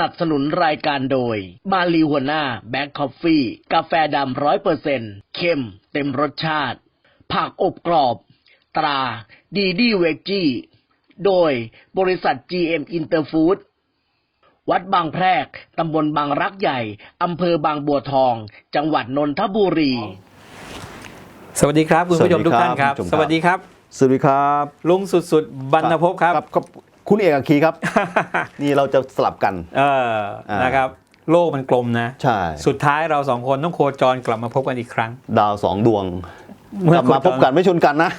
นับสนุนรายการโดย มาลีหัวหน้าแบ็คคอฟฟี่ กาแฟดำร้อยเปอร์เซ็นเข้ม เต็มรสชาติ ผักอบกรอบ ตรา ดีดีเวจจี้ โดยบริษัท GM Interfood วัดบางแพรก ตำบลบางรักใหญ่ อำเภอบางบัวทอง จังหวัดนนทบุรี สวัสดีครับคุณผู้ชมทุกท่านครับ สวัสดีครับ สวัสดีครับสวัสดีครับลุงสุดๆบรรณภพครับ ครับ คุณเอกอัคคีครับ นี่เราจะสลับกัน เอออ่านนะครับ โลกมันกลมนะใช่สุดท้ายเราสองคนต้องโคจรกลับมาพบกันอีกครั้ง ดาวสองดวงเมื่อกลับมาพบกันไม่ชนกันนะ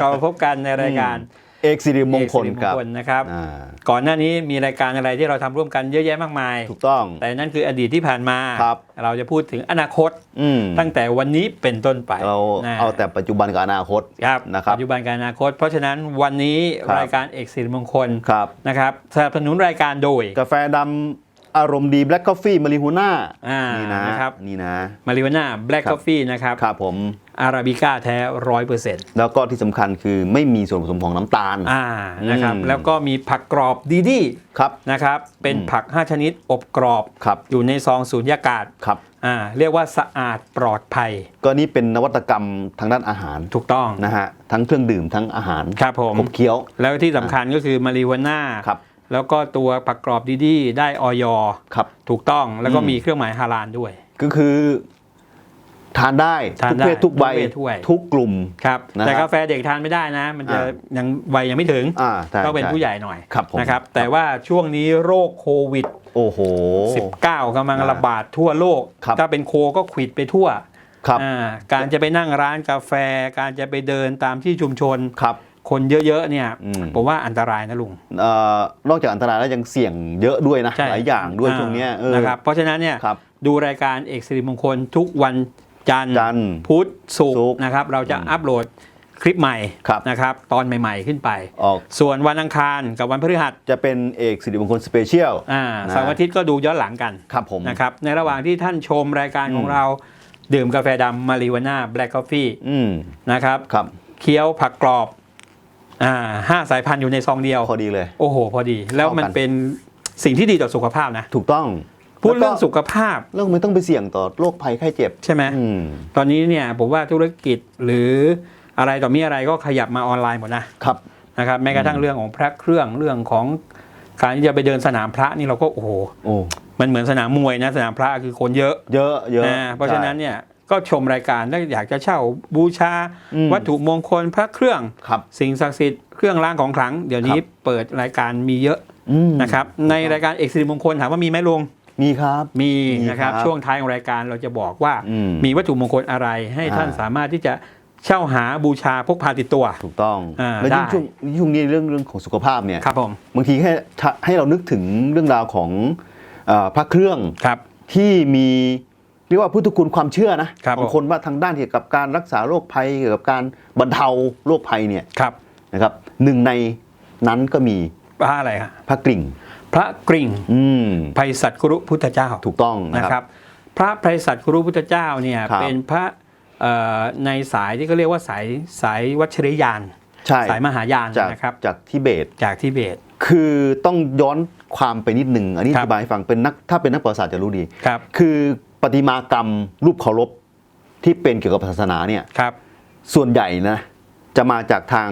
กลับมาพบกันในรายการ เอกสิริมงคลเอกสิริครับ นะครับ อ่า ก่อนหน้านี้มีรายการอะไรที่เราทำร่วมกันเยอะแยะมากมาย ถูกต้อง แต่นั่นคืออดีตที่ผ่านมา ครับ เราจะพูดถึงอนาคตอืมตั้งแต่วันนี้เป็นต้นไปเรานะเอาแต่ปัจจุบันกับอนาคตครับนะครับ ปัจจุบันกับอนาคต เพราะฉะนั้นวันนี้ครับ รายการเอกสิริมงคลครับนะครับสนับสนุนรายการโดย กาแฟดำ อารมณ์ดีแบล็กกาแฟมาริฮูน่าอ่านี่นะนะครับ นี่นะ มาริวาน่าแบล็กครับกาแฟนะครับครับผม อาราบิก้าแท้ร้อยเปอร์เซ็นต์แล้วก็ที่สำคัญคือไม่มีส่วนผสมของน้ำตาล อ่านะครับอืม แล้วก็มีผักกรอบดีดีครับ นะครับเป็นอืมผัก 5 ชนิดอบกรอบครับ อยู่ในซองสูญญากาศครับ อ่าเรียกว่าสะอาดปลอดภัยก็นี่เป็นนวัตกรรมทางด้านอาหารถูกต้องนะฮะทั้งเครื่องดื่มทั้งอาหารครับผมขบเคี้ยว แล้วที่สำคัญก็คือมาริวาน่าครับ แล้วก็ตัวผักกรอบดีดีได้ออยครับ ถูกต้องแล้วก็อืมมีเครื่องหมายฮาลาลด้วย ก็คือ ทานได้ทานทุกได้เพศทุกใบทุกเพศทุกวัย ทุกกลุ่ม ครับ นะครับแต่กาแฟเด็กทานไม่ได้นะ มันจะอ่า ยังวัยยังไม่ถึงอ่าใช่ต้องเป็นช่ ผู้ใหญ่หน่อยครับผม นะครับ แต่ว่าช่วงนี้โรคโควิด โอ้โห 19กำลังอ่าระบาดทั่วโลก ครับ ถ้าเป็นโคก็ขวิดไปทั่วครับ อ่าการจะไปนั่งร้านกาแฟ การจะไปเดินตามที่ชุมชน ครับ คนเยอะๆเนี่ยอืม ผมว่าอันตรายนะลุง เอ่อนอกจากอันตรายแล้วยังเสี่ยงเยอะด้วยนะใช่ หลายอย่างด้วยอ่าช่วงเนี้ยเออนะครับเพราะฉะนั้นเนี่ยครับ ดูรายการเอกสิริมงคลทุกวันจันทร์จันทร์พุธศุกศุร์กร์นะครับเราจะอืมอัปโหลดคลิปใหม่ครับ นะครับตอนใหม่ๆขึ้นไป ออกส่วนวันอังคารกับวันพฤหัสจะเป็นเอกสิริมงคลสเปเชียล อ่านะ เสาร์อาทิตย์ก็ดูย้อนหลังกันครับผม นะครับในระหว่างที่ท่านชมรายการของอืม เรา ดื่มกาแฟดำมาริวาน่าแบล็กกาแฟอืมนะครับครับ เคี้ยวผักกรอบ อ่าห้าสายพันธุ์อยู่ในซองเดียว พอดีเลย โอ้โห พอดี แล้วมันเข้ากันเป็นสิ่งที่ดีต่อสุขภาพนะ ถูกต้อง พูดเรื่องแล้วก็สุขภาพ เรื่องไม่ต้องไปเสี่ยงต่อโรคภัยไข้เจ็บ ใช่ไหมอืมตอนนี้เนี่ยผมว่าธุรกิจหรืออะไรต่อมีอะไรก็ขยับมาออนไลน์หมดนะครับนะครับแม้กระทั่งเรื่องของพระเครื่องเรื่องของการที่จะไปเดินสนามพระนี่เราก็โอ้โหโอ้มันเหมือนสนามมวยนะสนามพระคือคนเยอะ เยอะเยอะนะเพราะฉะนั้นใช่เนี่ย ก็ชมรายการถ้าอยากจะเช่าบูชา อืมวัตถุมงคลพระเครื่อง ครับ สิ่งศักดิ์สิทธิ์เครื่องรางของขลัง เดี๋ยวนี้ครับเปิดรายการมีเยอะอืมนะครับในรายการเอกสิริมงคลถามว่ามีไหมลุง มีครับ มีมีนะครับครับช่วงท้ายของรายการเราจะบอกว่าอืมมีวัตถุมงคลอะไรให้อ่า ท่านสามารถที่จะเช่าหาบูชาพกพาติดตัว ถูกต้องอ่าแล้วยิ่งได้ ช่วงช่วงนี้เรื่องเรื่องของสุขภาพเนี่ยครับผมบางทีแค่ให้เรานึกถึงเรื่องราวของเอ่อพระเครื่องครับ ที่มี เรียกว่าพุทธคุณความเชื่อนะครับของผมคนว่าทางด้านเกี่ยวกับการรักษาโรคภัยเกี่ยวกับการบรรเทาโรคภัยเนี่ยครับนะครับหนึ่งในนั้นก็มีพระอะไรฮะพระกริ่ง พระกริ่งอืมไพศาลกุรุพุทธเจ้าถูกต้องนะนะคครัรับบพระไพศาลกุรุพุทธเจ้าเนี่ยครับเป็นพระเอ่อในสายที่เขาเรียกว่าสายสายวัชริยานใช่สายมหายานจากนะครับจากทิเบตจากทิเบต คือต้องย้อนความไปนิดหนึ่งอันนี้คอรับธิบายให้ฟังเป็นนักถ้าเป็นนักประวัติศาสตร์จะรู้ดีครับคือ ประติมากรรมรูปเคารพที่เป็นเกี่ยวกับศาสนาเนี่ยครับ ส่วนใหญ่นะจะมาจากทาง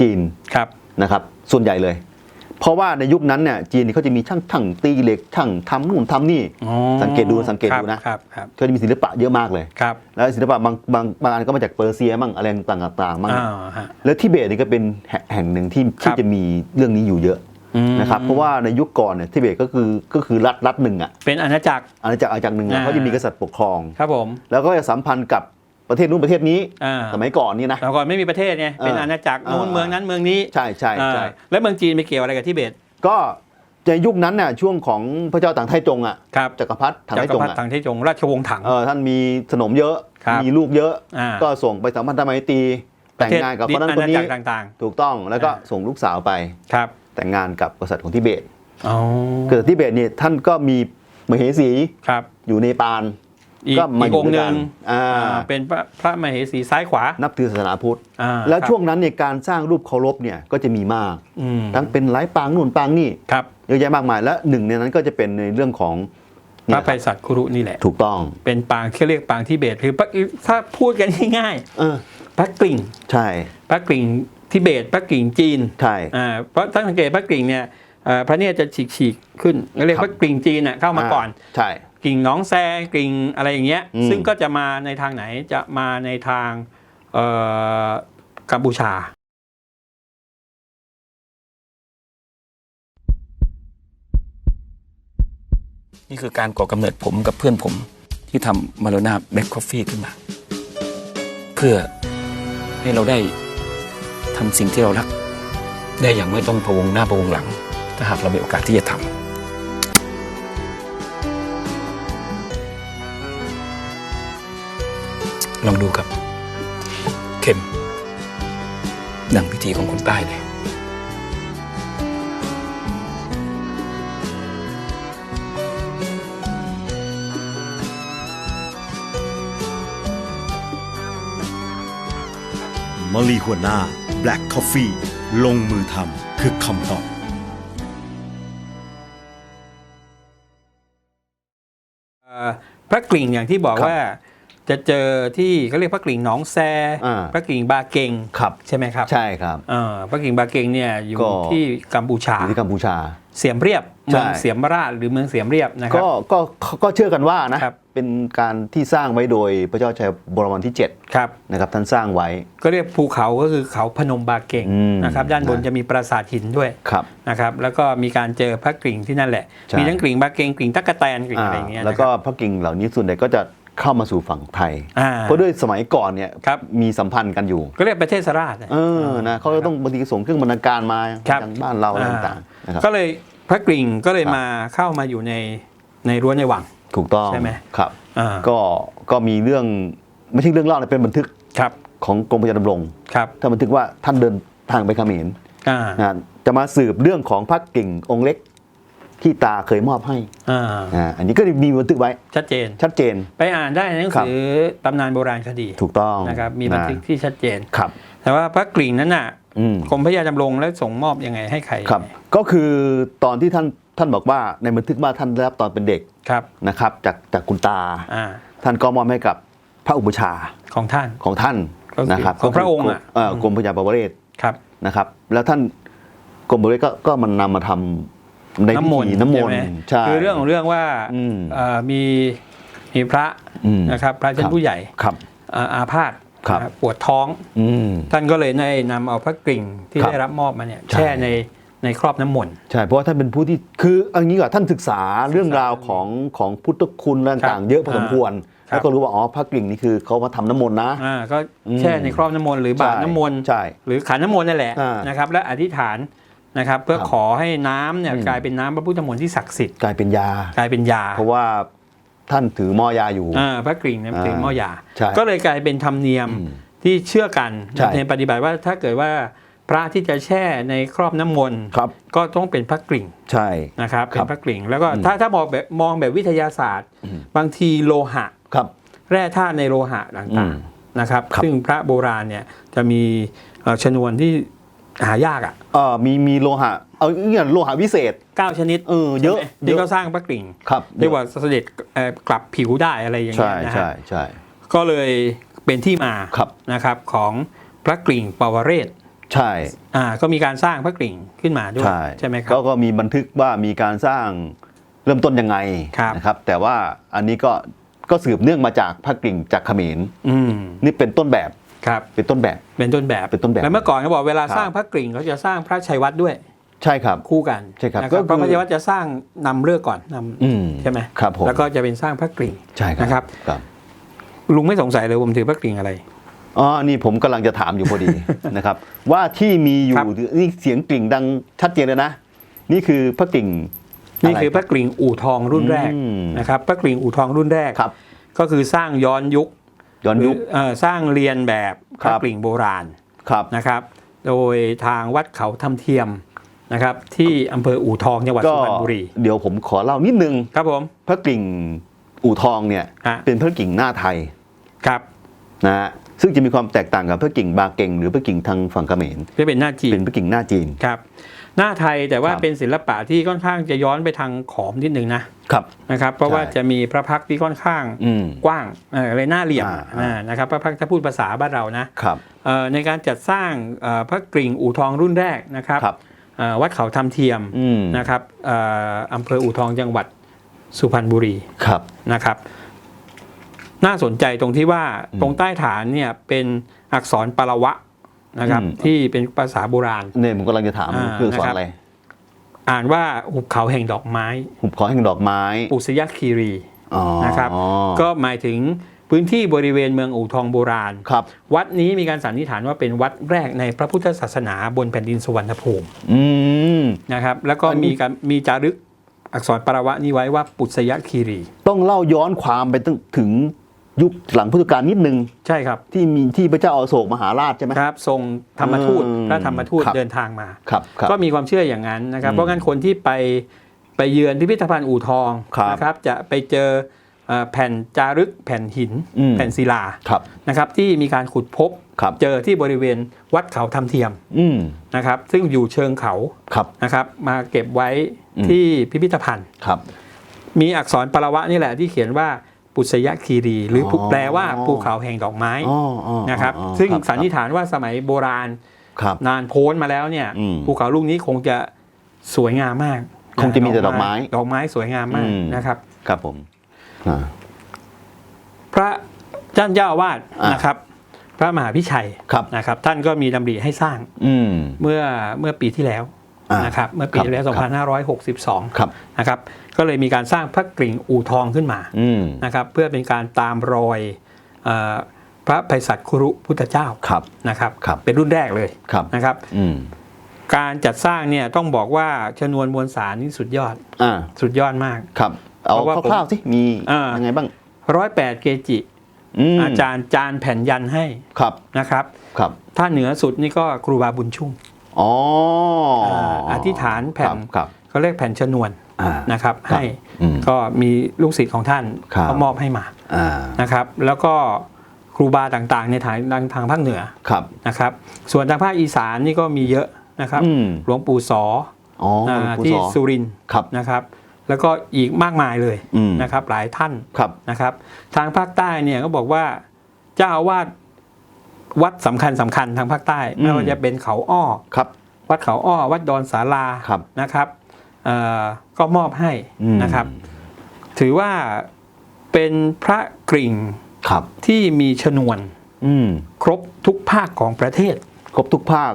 จีนครับนะครับ ส่วนใหญ่เลย เพราะว่าในยุคนั้นเนี่ยจีนเขาจะมีช่างช่างตีเหล็กช่างทำนู่นทำนี่อ๋อสังเกตดูสังเกตดูนะครับครับก็จะมีศิลปะเยอะมากเลยครับแล้วศิลปะบางบางบางอันก็มาจากเปอร์เซียมั่งอะไรต่างๆต่างๆมั่งอ่าฮะแล้วทิเบตนี่ก็เป็นแห่งแห่งหนึ่งที่ครัที่บจะมีเรื่องนี้อยู่เยอะอืม นะครับเพราะว่าในยุคก่อนเนี่ยทิเบตก็คือก็คือรัฐรัฐหนึ่งอะเป็นอาณาจักรอาณาจักรอาณาจักรหนึ่งอะอ่าเขาจะมีกษัตริย์ปกครองครับผมแล้วก็จะสัมพันธ์กับประเทศนู้นประเทศนี้อ่าสมัยก่อนนี่นะแต่ก่อนไม่มีประเทศไงเป็นเอออาณาจักรนู้นอ่าเมืองนั้นเมืองนี้ใช่ใช่ใช่อ่าแล้วเมืองจีนไปเกี่ยวอะไรกับทิเบตก็ในยุคนั้นน่ะช่วงของพระเจ้าต่างไทจงอะครับจักรพรรดิถังจัไทกรจงพรรดิอะทางเทจง ราชวงศ์ถังเออท่านมีสนมเยอะครับมีลูกเยอะอ่าก็ส่งไปสัมพันธไมตรีแต่งงานกับคนนั้นคนอานี้ณาจักรต่างถูกต้องแล้วก็อ่าส่งลูกสาวไปๆครับ แต่งงานกับกษัตริย์ของทิเบตอ๋อกษัตริย์ทิเบตเนี่ยท่านก็มีมเหสีครับอยู่ในปานอีกก็มาอีกอยู่องค์หด้วยกันึ่นงอ่าอ่าเป็นพระพระมเหสีซ้ายขวา นับถือศาสนาพุทธอ่าแล้วครับช่วงนั้นเนี่ยการสร้างรูปเคารพเนี่ยก็จะมีมากอืมทั้งเป็นหลายปางนู่นปางนี่ครับเยอะแยะมากมาย และหนึ่งในนั้นก็จะเป็นในเรื่องของพเนี่ระยไพศาลคุรุนี่แหละ ถูกต้อง เป็นปางที่เรียกปางทิเบต คือพระถ้าพูดกันง่ายเออๆพระกลิ่ง ใช่ พระกลิ่ง ทิเบตพระกลิ่งจีนใช่อ่าเพราะถ้าสังเกตพระกลิ่งเนี่ยเอ่อพระเนี่ยจะฉีกฉีกๆขึ้นเรียกครับพระกลิ่งจีนน่ะเข้ามาก่อนใช่กลิ่งหน้องแซกลิ่งอะไรอย่างเงี้ยอืมซึ่งก็จะมาในทางไหนจะมาในทางเอ่อกัมพูชานี่คือการก่อกำเนิดผมกับเพื่อนผมที่ทำมาโลนาแบ็คคอฟฟี่ขึ้นมา เพื่อให้เราได้ ทำสิ่งที่เรารัก ได้อย่างไม่ต้องพะวงหน้าพะวงหลัง ถ้าหากเรามีโอกาสที่จะทำลองดูครับ เข็มดังพิธีของคนใต้เลยมลีหัวหน้า Black Coffee ลงมือทำคือคำตอบเอ่อพระกลิ่งอย่างที่บอกครับว่าจะเจอที่เขาเรียกพระกลิ่งหนองแซอ่าพระกลิ่งบาเกงครับใช่ไหมครับ ใช่ครับเอ่อพระกลิ่งบาเกงเนี่ยอยู่ก็ที่กัมพูชาอยู่ที่กัมพูชา เสียมเรียบใช่เมืองเสียมราชหรือเมืองเสียมเรียบนะครับ ก็ก็ก็เชื่อกันว่านะ ครับเป็นการที่สร้างไว้โดยพระเจ้าชัยบรมันที่ครับ7นะครับท่านสร้างไว้ ก็เรียกภูเขาก็คือเขาพนมบาเกงอืมนะครับด้านบนนะ จะมีปราสาทหินด้วยครับนะครับแล้วก็มีการเจอพระกลิ่งที่นั่นแหละใช่มีทั้งกลิ่งบาเกงกลิ่งตั๊กแตนกลิ่งอ่าอะไรอย่างเงี้ยแล้วก็นะครับพระกิ่งเหล่านี้ส่วนใหญ่ก็จะเข้ามาสู่ฝั่งไทย อ่า เพราะด้วยสมัยก่อนเนี่ยครับ มีสัมพันธ์กันอยู่ ก็เรียกประเทศสราชนะเออนะเขาก็ต้องบางทีส่งเครื่องบรรณาการมาครับทางบ้านเราอะไรต่างๆนะครับ ก็เลยพ ระกลิ่งก็เลยครับมาเข้ามาอยู่ในในรั้วในวัง ถูกต้องใช่ไหมครับอ่าก็ก็มีเรื่องไม่ใช่เรื่องเล่านะเป็นบันทึกครับของกรมพระยาดำรงครับถ้าบันทึกว่าท่านเดินทางไปเขมรอ่านะจะมาสืบเรื่องของพระกิ่งองค์เล็กที่ตาเคยมอบให้อ่าอ่าอันนี้ก็มีบันทึกไว้ ชัดเจน ชัดเจน ไปอ่านได้ในหนังสือตำนานโบราณคดี ถูกต้องนะครับ มีบันทึกะที่ชัดเจน ครับ แต่ว่าพระกลิ่งนั้นน่ะอืม กรมพระยาดำรงแล้วส่งมอบยังไงให้ใครครับ ก็คือตอนที่ท่านท่านบอกว่าในบันทึกว่าท่านได้รับตอนเป็นเด็กครับนะครับ จากจากคุณตาอ่าท่านก็มอบให้กับพระอุปชฌาย์ของท่านของท่านก็คือนะครับของพระองค์อะเอ่อกรมพระยาปวเรศครับนะครับ แล้วท่านกรมบริก็ก็มันนำมาทำในพิน้ำมนต์ธีน้ำมนใช่ต์ไหใช่คือเรื่องของเรื่องว่าอืมเอ่อมีมีพระอืมนะครับ พระชั้คนรับผู้ใหญ่ครับอ่าอาพาธครับนะ ปวดท้องอืมท่านก็เลยได้นำเอาพระกลิ่งที่ครับได้รับมอบมาเนี่ยใช่แช่ในในครอบน้ำมนต์ใช่เพราะว่าท่านเป็นผู้ที่คือเอันนี้ก่อนท่านศึกษาเรื่องราวของของพุทธคุณและต่างครับๆเยอะพอสมควรครับแล้วก็รู้ว่าอ๋อพระกลิ่งนี่คือเขามาทำน้ำมนต์นะอ่าก็อืมแช่ในครอบน้ำมนต์หรือบาตรใช่น้ำมนต์ใช่หรือขันน้ำมนต์นั่นแหละอ่านนะครับและอธิษฐานนะครับเพื่อครับขอให้น้ำเนี่ยอืมกลายเป็นน้ำพระพุทธมนต์ที่ศักดิ์สิทธิ์กลายเป็นยากลายเป็นยา เพราะว่า ท่านถือหม้อยาอยู่อ่าพระกลิ่งเนี่ยอ่าเป็นหม้อยาใช่ก็เลยกลายเป็นธรรมเนียมอืมที่เชื่อกันใช่ในปฏิบัติว่าถ้าเกิดว่าพระที่จะแช่ในครอบน้ำมนต์ครับก็ต้องเป็นพระกลิ่งใช่นะครับคเป็รันบพระกลิ่ง แล้วก็อืมถ้าถ้ามองแบบมองแบบวิทยาศาสตร์อืมบางทีโลหะครับ แร่ธาตุในโลหะตอื่างมๆนะครับครับ ซึ่งพระโบราณเนี่ยจะมีเอ่อชนวนที่ หายากอะเอ่อมีมีโลหะ เอาเนี่ยโลหะวิเศษ เก้าชนิดเออเยอะใช่ไหมเยที่อะ เขาสร้างพระกลิ่งครับ เรียกว่าเสด็จเอ่อกลับผิวได้อะไรอย่างใช่เงี้ยนะใช่ฮะใช่ ก็เลยเป็นที่มาครับ นะครับของพระกลิ่งปวเรศใช่อ่าก็มีการสร้างพระกลิ่งขึ้นมาด้วยใช่ใช่ไหมครัก็บ ก็มีบันทึกว่ามีการสร้างเริ่มต้นยังไงครับ นะครับ แต่ว่าอันนี้ก็ก็สืบเนื่องมาจากพระกลิ่งจากเขมรอืม นี่เป็นต้นแบบ ครับเป็นต้นแบบ เป็นต้นแบบเป็นต้นแบบแล้วเมื่อก่อนเขาบอกเวลาครับสร้างพระกลิ่งเขาจะสร้างพระชัยวัดด้วย ใช่ครับคู่กันใช่ครับนะก็เพราะคือพระชัยวัดจะสร้างนำเลือกก่อนนำอืมใช่ไหมครับผมแล้วก็จะเป็นสร้างพระกลิ่งใช่ครับนะครับครับลุงไม่สงสัยเลยว่าผมถือพระกลิ่งอะไรอ๋อ นี่ผมกำลังจะถามอยู่พอดีนะครับ ว่าที่มีอยู่ครับนี่เสียงกลิ่งดังชัดเจนเลยนะ นี่คือพระกลิ่ง นี่คือพระกลิ่งอู่ทองรุ่นแรกอืมนะครับพระกลิ่งอู่ทองรุ่นแรกครับก็คือสร้างย้อนยุค ย้อนยุคหรือเอ่อสร้างเรียนแบบพครัระบกลิ่งโบราณครับนะครับ โดยทางวัดเขาทำเทียมนะครับ ที่อำเภออู่ทองจังหวัดก็สุพรรณบุรี เดี๋ยวผมขอเล่านิดนึงครับผมพระกลิ่งอู่ทองเนี่ยฮะเป็นพระกลิ่งหน้าไทยครับนะฮะซึ่งจะมีความแตกต่างกับพระกิ่งบาเกงหรือพระกิ่งทางฝั่งเขมรจะเป็นหน้าจีนเป็นพระกิ่งหน้าจีนครับ หน้าไทยแต่ว่าครับเป็นศิลปะที่ค่อนข้างจะย้อนไปทางขอมนิดนึงนะครับนะครับเพราะว่าใช่จะมีพระพักตร์ที่ค่อนข้างอืมกว้างเอ่อเลยหน้าเหลี่ยมอ่าอ่านะครับพระพักตร์ถ้าพูดภาษาบ้านเรานะครับเอ่อในการจัดสร้างเอ่อพระกริ่งอู่ทองรุ่นแรกนะครับครับเอ่อวัดเขาทำเทียมอืมนะครับเอ่ออำเภออู่ทองจังหวัดสุพรรณบุรีครับนะครับ น่าสนใจตรงที่ว่าอืมตรงใต้ฐานเนี่ยเป็นอักษรปารวะ นะครับอืมที่เป็นภาษาโบราณเนี่ยผมกำลังจะถามอ่าคือสอนนะครับอะไร อ่านว่าหุบเขาแห่งดอกไม้ หุบเขาแห่งดอกไม้ปุษยคีรีอ๋อนะครับ ก็หมายถึงพื้นที่บริเวณเมืองอู่ทองโบราณครับ วัดนี้มีการสันนิษฐานว่าเป็นวัดแรกในพระพุทธศาสนาบนแผ่นดินสุวรรณภูมิอืมนะครับ แล้วก็อันนี้มีการมีจารึกอักษรปารวะนี้ไว้ว่าปุษยคีรี ต้องเล่าย้อนความไปตั้งถึง ยุคหลังพุทธกาลนิดนึงใช่ครับ ที่มีที่พระเจ้าอาโศกมหาราชใช่ไหมครับทรงธรรมทูตอืมพระธรรมทูตครับเดินทางมาครับครับก็มีความเชื่ออย่างนั้นนะครับอืมเพราะงั้นคนที่ไปไปเยือนพิพิธภัณฑ์อู่ทองครับนะครับจะไปเจอเอ่อแผ่นจารึกแผ่นหินอืมแผ่นศิลาครับนะครับที่มีการขุดพบครับเจอที่บริเวณวัดเขาทำเทียมอืมนะครับ ซึ่งอยู่เชิงเขาครับนะครับ มาเก็บไว้อืมที่พิพิธภัณฑ์ครับมีอักษรปารวะนี่แหละที่เขียนว่า ปุษยคีรี หรือออแปลว่าภูเขาแห่งดอกไม้อ๋ออ๋อนะครับอ๋อซึ่งครับสันนิษฐานว่าสมัยโบราณครับนานโพ้นมาแล้วเนี่ยอืมภูเขาลูกนี้คงจะสวยงามมาก คงจะมีแต่ดอกไม้ ดอกไม้สวยงามมากอืมนะครับ ครับผมอ่าพระท่านเจ้าอาวาสอ่านนะครับ พระมหาพิชัยครับนะครับ ท่านก็มีดำริให้สร้างอืมเมื่อเมื่อปีที่แล้วอ่า นนะครับเมื่อปีที่แล้วครับ2562ครับนะครับก็เลยมีการสร้างพระกริ่งอู่ทองขึ้นมาอืมนะครับเพื่อเป็นการตามรอยเอ่อพระไพศาลคุรุพุทธเจ้าครับนะครับครับเป็นรุ่นแรกเลยครับนะครับอืมการจัดสร้างเนี่ยต้องบอกว่าชนวนมวลสารนี่สุดยอดอ่าสุดยอดมากครับเอาเพราะว่าผมคร่าวๆสิมีอ่ายัยังไงบ้างร้อยแปดเกจิมอาจารย์จานแผ่นยันให้ครับนะครับครับ ถ้าเหนือสุดนี่ก็ครูบาบุญชุ่ม อ๋อออธิษฐานแผ่นครับเขาเรียกแผ่นชนวนอ่านะครับครับ ให้อืมก็มีลูกศิษย์ของท่านครับเขามอบให้มาอ่านะครับ แล้วก็ครูบาต่างๆ ในทางทางทางภาคเหนือครับนะครับ ส่วนทางภาคอีสานนี่ก็มีเยอะนะครับอืมหลวงปู่สออ๋ออ่าหลวงปู่ที่สอสุรินทร์ครับนะครับ แล้วก็อีกมากมายเลยอืมนะครับ หลายท่านครับนะครับ ทางภาคใต้เนี่ยก็บอกว่าเจ้าอาวาส วัดสำคัญสำคัญทางภาคใต้อืมไม่ว่าจะเป็นเขาอ้อครับ วัดเขาอ้อ วัดดอนสาราครับนะครับเอ่อก็มอบให้อืมนะครับ ถือว่าเป็นพระกริ่งครับที่มีชนวนอืมครบทุกภาคของประเทศ ครบทุกภาค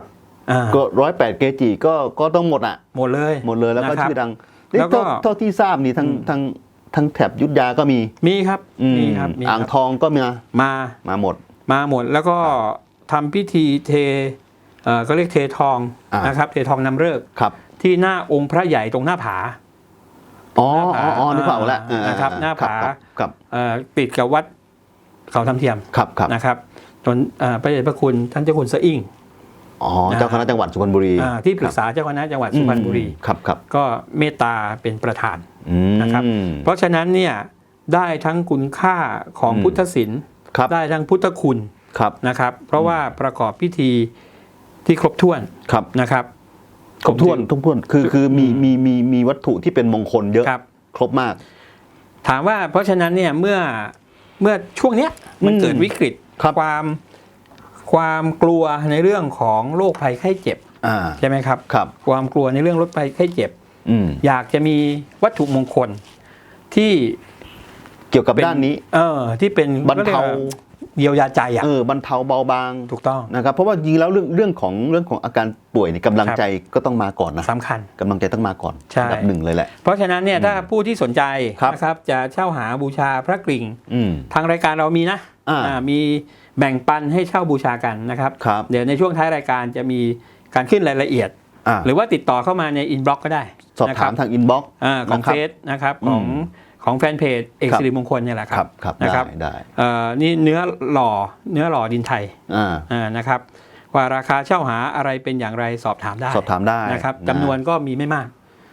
อ่าก็ร้อยแปดเกจิก็ก็ต้องหมดอะ หมดเลย หมดเลยแล้วก็นะครับชื่อดังนี่แล้วก็เท่าเท่าที่ทราบนี่ทั้งอืมทั้งทั้งแถบยุทธยาก็มี มีครับอืมมีครับมีอ่างครับทองก็มีมา มาหมด มาหมดแล้วก็ทำพิธีเทเอ่อก็เรียกเททองอ่านนะครับ เททองนำเลิกษ์ครับ ที่หน้าองค์พระใหญ่ตรงหน้าผาอ๋อหน้าอ๋ผาออ๋อนึกภาพออกแล้วอ่านะครับ หน้าผาครับครับเอ่อติดกับวัดเขาทำเทียมครับครับนะครับจนเอ่อพระเดชพระคุณท่านเจ้าคุณสะอิ่งอ๋อนะเจ้าคณะจังหวัดสุพรรณบุรีอ่าที่ปรึกษาเจ้าคณะจังหวัดสุพรรณบุรีอืมครับครับก็เมตตาเป็นประธานอืมนะครับ เพราะฉะนั้นเนี่ยได้ทั้งคุณค่าของอืมพุทธศิลป์ ครับได้ทั้งพุทธคุณครับนะครับ เพราะว่าประกอบพิธีที่ครบถ้วนครับนะครับ ครบถ้วนทุกถ้วนคือคือมีมีมีมีวัตถุที่เป็นมงคลเยอะครับ ครบมาก ถามว่าเพราะฉะนั้นเนี่ยเมื่อเมื่อช่วงเนี้ยมันอืมเกิดวิกฤตครับความความกลัวในเรื่องของโรคภัยไข้เจ็บอ่าใช่ไหมครับครับ ความกลัวในเรื่องโรคภัยไข้เจ็บอืมอยากจะมีวัตถุมงคลที่ เกี่ยวกับเป็นด้านนี้ เออ ที่เป็นบรรเทาเยียวยาใจอะเออบรรเทาเบาบางถูกต้องนะครับเพราะว่าจริงๆแล้วเรื่องเรื่องของเรื่องของอาการป่วยเนี่ยกำลังครับใจก็ต้องมาก่อนนะสำคัญกำลังใจต้องมาก่อนใช่อันดับหนึ่งเลยแหละ เพราะฉะนั้นเนี่ยถ้าผู้ที่สนใจครับนะครับจะเช่าหาบูชาพระกริ่งอืมทางรายการเรามีนะอ่าอ่ามีแบ่งปันให้เช่าบูชากันนะครับครับเดี๋ยวในช่วงท้ายรายการจะมีการขึ้นรายละเอียดอ่าหรือว่าติดต่อเข้ามาในอินบ็อกก็ได้ สอบถามนะคทางอินบ็อกซ์อ่าของนะครับเฟซนะครับของอืม ของแฟนเพจเอกครับสิริมงคลเนี่ยแหละคครัรับบครับนะได้ครับได้เอ่อนี่เนื้อหล่อเนื้อหล่อดินไทยอ่าอ่านะครับว่าราคาเช่าหาอะไรเป็นอย่างไรสอบถามได้สอบถามได้นะครับนะจำนวนก็มีไม่มาก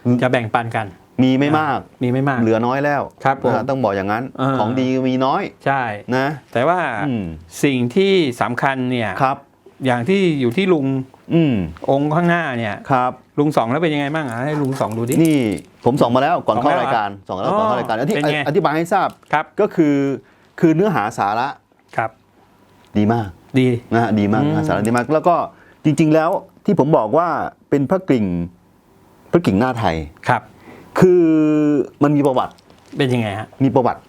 อืมจะแบ่งปันกัน มีไม่มากมีไม่มาก เหลือน้อยแล้วครับผมนะฮะต้องบอกอย่างนั้นอ่าของดีมีน้อยใช่นะ แต่ว่าอืมสิ่งที่สำคัญเนี่ยครับอย่างที่อยู่ที่ลุง อืมองค์ข้างหน้าเนี่ยครับ ลุงสองแล้วเป็นยังไงบ้างอะให้ลุงสองดูดิ นี่ผมส่องมาแล้วก่อนส่องเข้าแล้วรายการส่องแล้วก่อนอ๋อเข้ารายการอธิเป็นไง อธิบายให้ทราบครับ ก็คือคือเนื้อหาสาระครับ ดีมากดี นะฮะดีมากอืมเนื้อหาสาระดีมาก แล้วก็จริง ๆ แล้วที่ผมบอกว่าเป็นพระกริ่งพระกริ่งหน้าไทย ครับ คือมันมีประวัติเป็นยังไงฮะมีประวัติ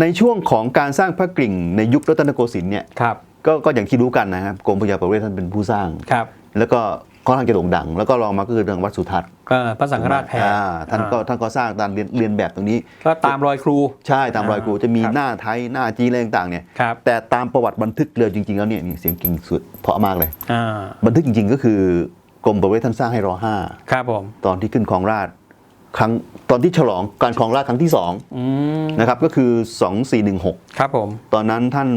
ในช่วงของการสร้างพระกริ่งในยุครัตนโกสินทร์เนี่ย ครับ ก็ก็อย่างที่รู้กันนะครับกรมพระยาประเวศท่านเป็นผู้สร้าง ครับ แล้วก็ค่อนข้างจะโด่งดัง แล้วก็รองมาก็คือทางวัดสุทัศน์ก็พระสังฆราชแพรอ่าท่านก็อ่ท่านก็สร้างตามเรียนเรียนแบบตรงนี้ ก็ตามรอยครู ใช่ตามรอยครูจะมีครับหน้าไทยหน้าจีนอะไรต่างๆเนี่ย ครับ แต่ตามประวัติบันทึกเลยจริงๆแล้วเนี่ยนี่เสียงกิ่งสุดเพราะมากเลย อ่าบันทึกจริงๆก็คือกรมประเวศท่านสร้างให้รอห้าครับผม ตอนที่ขึ้นครองราชย์ครั้งตอนที่ฉลองการครองราชย์ครั้งที่สองอืมนะครับก็คือ 2416 ครับผม ตอนนั้นท่าน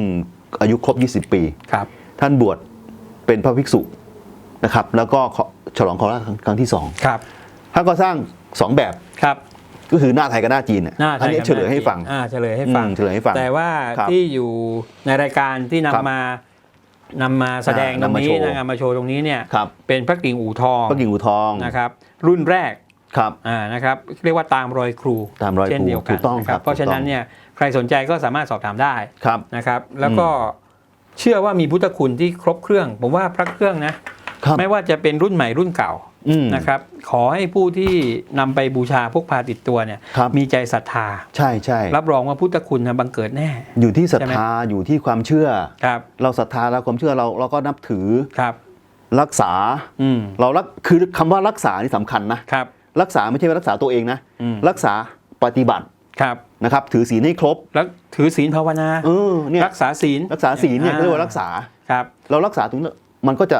อายุครบ 20 ปี ครับ ท่านบวชเป็นพระภิกษุนะครับ แล้วก็ขอฉลองครองราชย์ครั้งที่สองครับ ท่านก็สร้างสองแบบ ครับ ก็คือหน้าไทยกับหน้าจีนน่ะหน้าไทอันยนี้กับเฉลยให้ฟัง อ่าเฉลยให้ฟัง อืมเฉลยให้ฟังแต่ว่าครับที่อยู่ในรายการที่นำครับมานำมาแสดงอ่าตรงนำมานี้โชว์นำมาโชว์ตรงนี้เนี่ย ครับเป็นพระกิ่งอู่ทองพระกิ่งอูทองนะครับ รุ่นแรกครับ อ่านะครับ เรียกว่าตามรอยครู ตามรอยครูเช่นเดียวกัถูนกต้องนะครับ เพราะฉะนั้นถูกต้องเนี่ย ใครสนใจก็สามารถสอบถามได้ครับนะครับ แล้วก็เชื่อว่ามีพุทธคุณที่ครบเครื่อง ผมว่าพระเครื่องนะครับไม่ว่าจะเป็นรุ่นใหม่รุ่นเก่าอืมนะครับ ขอให้ผู้ที่นำไปบูชาพกพาติดตัวเนี่ยครับมีใจศรัทธา ใช่ใช่รับรองว่าพุทธคุณนะบังเกิดแน่ อยู่ที่ศรัทใช่ไหมธาอยู่ที่ความเชื่อครับเราศรัทธาเราความเชื่อเราเราก็นับถือครับ รักษาอืมเรารักคือคำว่ารักษานี่สำคัญนะครับ รักษาไม่ใช่ว่ารักษาตัวเองนะอืมรักษาปฏิบัติ ครับนะครับถือศีลให้ครบแล้วถือศีลภาวนาเออเนี่ยรักษาศีลรักษาศีลเนี่ยเขาเรียกว่ารักษาครับเรารักษาตรงนั้นมันก็จะ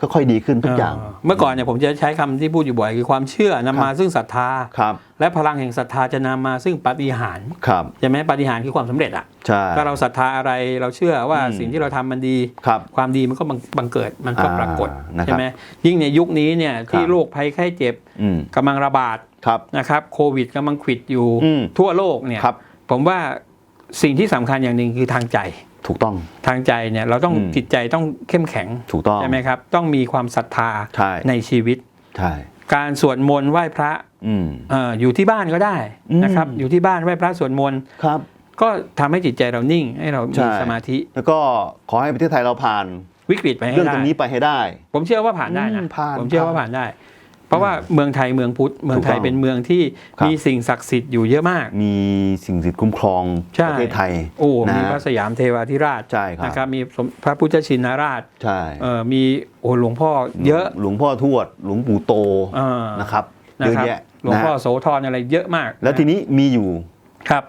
ค่อยๆดีขึ้นทุกอย่าง เมื่อก่อนเนี่ยผมจะใช้คำที่พูดอยู่บ่อยคือความเชื่อนำมาซึ่งศรัทธาครับและพลังแห่งศรัทธาจะนำมาซึ่งปาฏิหาริย์ครับใช่ไหมปาฏิหาริย์คือความสำเร็จอะใช่ถ้าเราศรัทธาอะไรเราเชื่อว่าอืมสิ่งที่เราทำมันดีครับความดีมันก็บังบังเกิดมันก็อ่าปรากฏนะครับใช่ไหมยิ่งในยุคนี้เนี่ยที่ครับโรคภัยไข้เจ็บอืมกำลังระบาดครับนะครับโควิดกำลังขวิดอยู่อืมทั่วโลกเนี่ยครับผมว่าสิ่งที่สำคัญอย่างหนึ่งคือทางใจ ถูกต้องทางใจเนี่ยเราต้องอืมจิตใจต้องเข้มแข็งถูกต้องใช่ไหมครับ ต้องมีความศรัทธาใช่ในชีวิตใช่การสวดมนต์ไหว้พระอืมเอ่ออยู่ที่บ้านก็ได้อืมนะครับ อยู่ที่บ้านไหว้พระสวดมนต์ครับ ก็ทำให้จิตใจเรานิ่ง ให้เราใช่มีสมาธิ แล้วก็ขอให้ประเทศไทยเราผ่านวิกฤตไปให้เรื่องได้ตรงนี้ไปให้ได้ ผมเชื่อว่าผ่านได้อืนะมผ่านผมเชื่อว่าผ่านผ่านได้เพ ราะว่าเมืองไทยเมืองพุทธเมืองไทยถูกต้องเป็นเมืองที่ครับมีสิ่งศักดิ์สิทธิ์อยู่เยอะมาก มีสิ่งศักดิ์สิทธิ์คุ้มครองใช่ประเทศไทยโอ้นะมีพระสยามเทวาธิราชใช่ครับนะครับมีสมพระพุทธชินราชใช่เอ่อมีโอ้หลวงพ่อเยอะหลวงพ่อทวด หลวงปู่โตเออนะครับนะเยอะครับแยะหลวงพ่อนะฮะโสธรอะไรเยอะมาก แล้วทีนี้มีอยู่ครับ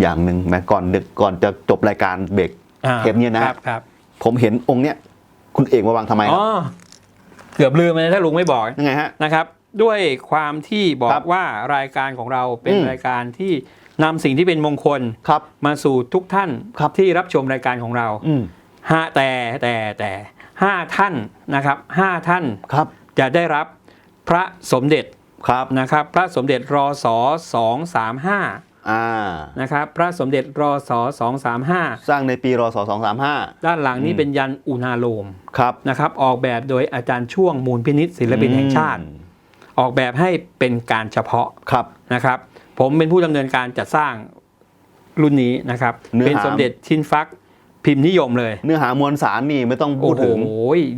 อย่างหนึ่งแม้ก่อนดึกก่อนจะจบรายการเบรกอ่าเทปเนี้ยนะครับครับผมเห็นองค์เนี้ยคุณเอกมาวางทำไมคอ๋รับอ เกือบลืมเลยถ้าลุงไม่บอกยังไงฮะ นะครับด้วยความที่บอครักบว่ารายการของเราเป็นอืม รายการที่นำสิ่งที่เป็นมงคลครับ มาสู่ทุกท่านครับ ที่รับชมรายการของเราอืมห้าแต่แต่แต่ห้าท่านนะครับห้าท่านครับจะได้รับพระสมเด็จครับนะครับ พระสมเด็จรอสอสองสามห้า อ่านะครับพระสมเด็จรอสอสองสามห้าสร้างในปีรศสองสามห้าด้านหลังนี้อืมเป็นยันอุณาโลมครับนะครับ ออกแบบโดยอาจารย์ช่วงมูลพินิษศิลปินแห่งชาติอืมออกแบบให้เป็นการเฉพาะครับนะครับ ผมเป็นผู้ดำเนินการจัดสร้างรุ่นนี้นะครับ เนื้อหา เป็นสมเด็จชินฟักพิมพ์นิยมเลย เนื้อหามวลสารนี่ไม่ต้องพูโอ้ดโหถึง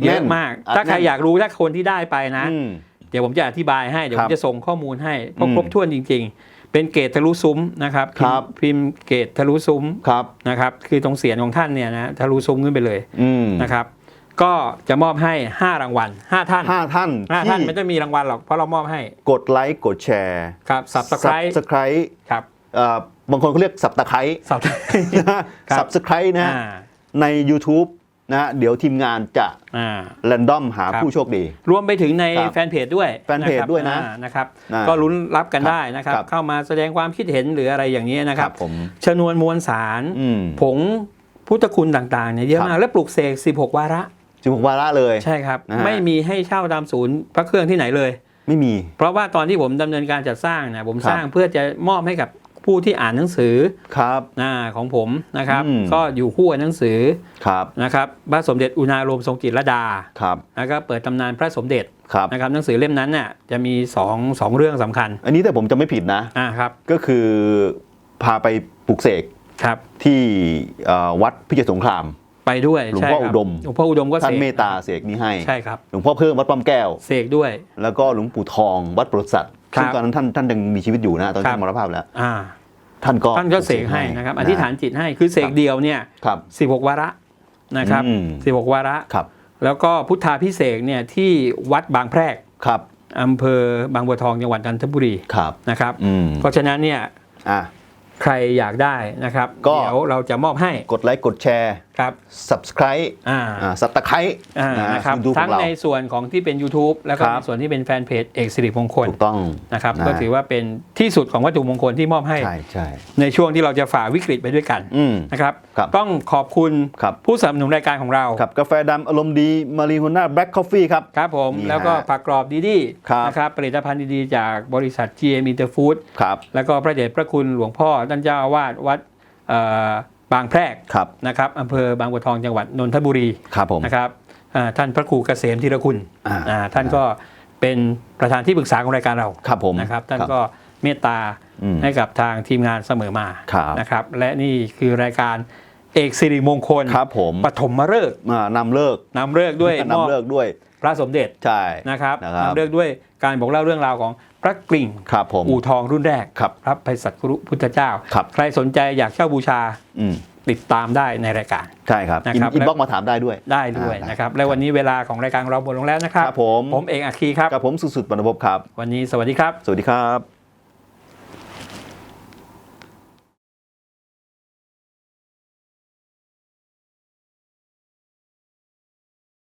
เยอะมาก แน่นถ้าใครแน่น อยากรู้ถ้าคนที่ได้ไปนะ อืม เดี๋ยวผมจะอธิบายให้ เดี๋ยวคผรับมจะส่งข้อมูลให้เพราะอืม ครบถ้วนจริงๆ เป็นเกตทะลุซุ้มนะครับครับพิมพ์เกตทะลุซุ้มครับนะครับ คือตรงเสียนของท่านเนี่ยนะทะลุซุ้มขึ้นไปเลยอืมนะครับ ก็จะมอบให้ 5 รางวัล 5 ท่านห้าท่านห้าที่ท่านไม่ต้องมีรางวัลหรอกเพราะเรามอบให้กดไลค์กดแชร์ครับ subscribe สไครครับบางคนเขาเรียกสับตะไคร้ subscribe ครับสับสไครนะฮะอ่าใน YouTube นะฮะเดี๋ยวทีมงานจะอ่า แรนดอมหาครับ ผู้โชคดี รวมไปถึงในครับแฟนเพจด้วยแฟนเพจด้วยนะอ่านะครับนะก็ลุ้นรับกันครับได้นะครับ ครับ เข้ามาแสดงความคิดเห็นหรืออะไรอย่างนี้นะครับ ผม ชนวนมวลสาร อืม ผงพุทธคุณต่างๆเนี่ยเยอะครัมากบและปลูกเสก 16 วาระ สิบหกวาระเลย ใช่ครับ นะฮะ ไม่มีให้เช่าตามศูนย์พระเครื่องที่ไหนเลย ไม่มี เพราะว่าตอนที่ผมดำเนินการจัดสร้างนะผมครับ สร้างเพื่อจะมอบให้กับ ผู้ที่อ่านหนังสือครับนะของผมนะครับ อืม ก็อยู่คู่กับหนังสือครับนะครับพระสมเด็จอุณาโลมทรงจิตรลดาครับแล้วก็เปิดตำนานพระสมเด็จครับ นะครับหนังสือเล่มนั้นน่ะจะมีสองสองเรื่องสำคัญอันนี้แต่ผมจะไม่ผิดนะ อ่าครับก็คือพาไปปลุกเสกครับ ที่เอ่อวัดพิจิตรสงคราม ไปด้วยหลวงใช่พ่อครับอุดม หลวงพ่ออุดมก็ท่านเสกเมตตาเสกนี้ให้ ใช่ครับ หลวงพ่อเพิ่มวัดป้อมแก้ว เสกด้วย แล้วก็หลวงปู่ทองวัดโปรดสัตว์ครับซึ่งตอนนั้นท่านท่านยังมีชีวิตอยู่นะ ตอนครัที่บ มรณภาพแล้ว อ่า ท่านก็ท่านก็เสกให้นะครับ อธิษฐานจิตให้คือเสกเดียวเนี่ยครับ16วาระนะครับอืม16วาระครับแล้วก็พุทธาพิเศษกเนี่ยที่วัดบางแพรกครับอำเภอบางบัวทองจังหวัดจันทบุรีครับนะครับอืมเพราะฉะนั้นเนี่ยอะใครอยากได้นะครับ ก็เดี๋ยวเราจะมอบให้กดไลค์กดแชร์ ครับ subscribe อ่าอ่า สับตะไคร้อ่านะครับยูทูบขทั้องงเราในส่วนของที่เป็น YouTube แล้วก็ครับในส่วนที่เป็นแฟนเพจเอกสิริมงคลถูกต้องนะครับนะก็ถือว่าเป็นที่สุดของวัตถุมงคลที่มอบให้ใช่ใช่ในช่วงที่เราจะฝ่าวิกฤตไปด้วยกันอืมนะครับครับ ต้องขอบคุณครับผู้สนับสนุนรายการของเราครับกาแฟดำอารมณ์ดีมารีโฮน่าแบล็คคอฟฟี่ครับ ครับผมนี่แล้วก็ฮะผักกรอบดีดีครับนะครับผลิตภัณฑ์ดีๆ จากบริษัท GM Interfood ครับแล้วก็พระเดชพระคุณหลวงพ่อท่านเจ้าอาวาสวัดเอ่อ บางแพรกครับนะครับอำเภอบางบัวทองจังหวัดนนทบุรีครับผมนะครับอ่าท่านพระครูเกษมธีรคุณอ่าอ่าท่านก็เป็นประธานที่ปรึกษาของรายการเราครับผมนะครับ ท่านครับก็เมตตาอืมให้กับทางทีมงานเสมอมาครับนะครับ และนี่คือรายการเอกสิริมงคลครับผมปฐมฤกษ์มานำเลิกนำเลิกษ์ด้วยมอบนำเลิกด้วย พระสมเด็จใช่นะครับนะครับนำเลิกษ์ด้วยการบอกเล่าเรื่องราวของพ ระกริ่งครับผมอู่ทองรุ่นแรกครับพระไพศาลกุรุพุทธเจ้าครับใครสนใจอยากเช่าบูชาอืมติดตามได้ในรายการ ใช่ครับนะครับอินบ็อกมาถามได้ด้วยได้ด้วยอ่านะครับ และวันนี้เวลาของรายการของเราหมดลงแล้วนะครับครับผมผมเอกอัคคีครับกับผมสุดๆบรรพบครับ วันนี้สวัสดีครับ สวัสดีครับ